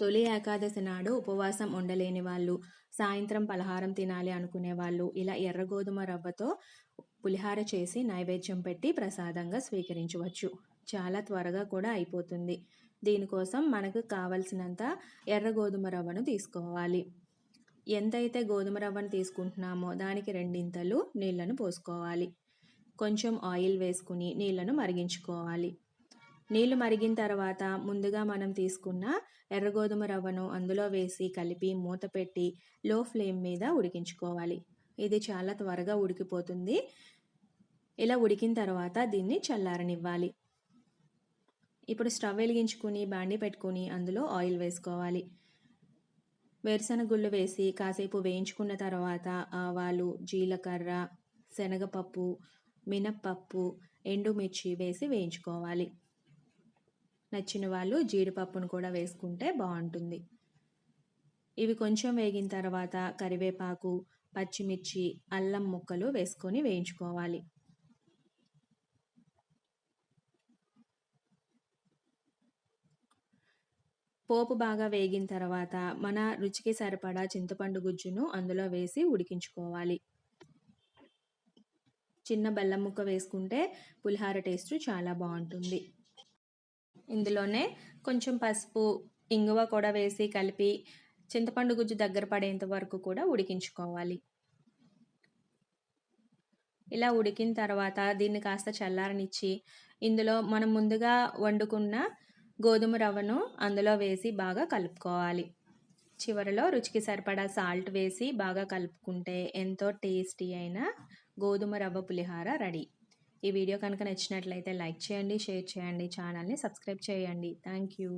తొలి ఏకాదశి నాడు ఉపవాసం ఉండలేని వాళ్ళు సాయంత్రం పలహారం తినాలి అనుకునే వాళ్ళు ఇలా ఎర్ర గోధుమ రవ్వతో పులిహార చేసి నైవేద్యం పెట్టి ప్రసాదంగా స్వీకరించవచ్చు. చాలా త్వరగా కూడా అయిపోతుంది. దీనికోసం మనకు కావలసినంత ఎర్ర గోధుమ రవ్వను తీసుకోవాలి. ఎంతైతే గోధుమ రవ్వను తీసుకుంటున్నామో దానికి రెండింతలు నీళ్ళను పోసుకోవాలి. కొంచెం ఆయిల్ వేసుకుని నీళ్ళను మరిగించుకోవాలి. నీళ్ళు మరిగిన తర్వాత ముందుగా మనం తీసుకున్న ఎర్ర గోధుమ రవ్వను అందులో వేసి కలిపి మూత పెట్టి లో ఫ్లేమ్ మీద ఉడికించుకోవాలి. ఇది చాలా త్వరగా ఉడికిపోతుంది. ఇలా ఉడికిన తర్వాత దీన్ని చల్లారనివ్వాలి. ఇప్పుడు స్టవ్ వెలిగించుకుని బాండి పెట్టుకుని అందులో ఆయిల్ వేసుకోవాలి. వేరుశనగ గుళ్ళు వేసి కాసేపు వేయించుకున్న తర్వాత ఆవాలు జీలకర్ర శనగపప్పు మినప్పప్పు ఎండుమిర్చి వేసి వేయించుకోవాలి. నచ్చిన వాళ్ళు జీడిపప్పును కూడా వేసుకుంటే బాగుంటుంది. ఇవి కొంచెం వేగిన తర్వాత కరివేపాకు పచ్చిమిర్చి అల్లం ముక్కలు వేసుకొని వేయించుకోవాలి. పోపు బాగా వేగిన తర్వాత మన రుచికి సరిపడా చింతపండు గుజ్జును అందులో వేసి ఉడికించుకోవాలి. చిన్న బెల్లం ముక్క వేసుకుంటే పులిహార టేస్ట్ చాలా బాగుంటుంది. ఇందులోనే కొంచెం పసుపు ఇంగువ కూడా వేసి కలిపి చింతపండు గుజ్జు దగ్గర పడేంత వరకు కూడా ఉడికించుకోవాలి. ఇలా ఉడికిన తర్వాత దీన్ని కాస్త చల్లారనిచ్చి ఇందులో మనం ముందుగా వండుకున్న గోధుమ రవ్వను అందులో వేసి బాగా కలుపుకోవాలి. చివరిలో రుచికి సరిపడా సాల్ట్ వేసి బాగా కలుపుకుంటే ఎంతో టేస్టీ అయిన గోధుమ రవ్వ పులిహార రెడీ. ఈ వీడియో కనుక నచ్చినట్లయితే లైక్ చేయండి షేర్ చేయండి ఛానల్ని సబ్స్క్రైబ్ చేయండి. Thank you.